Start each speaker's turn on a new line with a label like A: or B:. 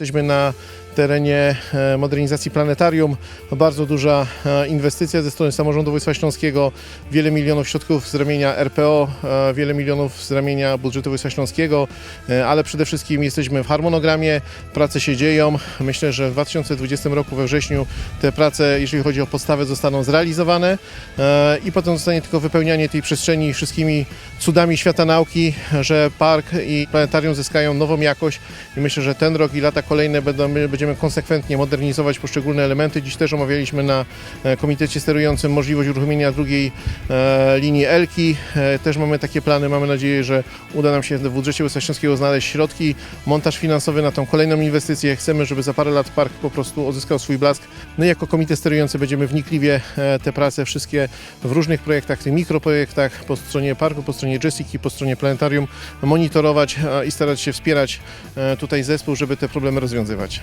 A: Jesteśmy na terenie e, modernizacji planetarium. Bardzo duża e, inwestycja ze strony samorządu województwa śląskiego. Wiele milionów środków z ramienia RPO, e, wiele milionów z ramienia budżetu województwa śląskiego, ale przede wszystkim jesteśmy w harmonogramie. Prace się dzieją. Myślę, że w 2020 roku we wrześniu te prace, jeżeli chodzi o podstawę, zostaną zrealizowane i potem zostanie tylko wypełnianie tej przestrzeni wszystkimi cudami świata nauki, że park i planetarium zyskają nową jakość i myślę, że ten rok i lata kolejne będą, my będziemy konsekwentnie modernizować poszczególne elementy. Dziś też omawialiśmy na e, komitecie sterującym możliwość uruchomienia drugiej e, linii Elki. E, też mamy takie plany. Mamy nadzieję, że uda nam się w budżecie śląskiego znaleźć środki, montaż finansowy na tą kolejną inwestycję. Chcemy, żeby za parę lat park po prostu odzyskał swój blask. My jako komitet sterujący będziemy wnikliwie te prace wszystkie w różnych projektach, tych mikroprojektach po stronie parku, po stronie Jessica, po stronie planetarium monitorować i starać się wspierać tutaj zespół, żeby te problemy rozwiązywać.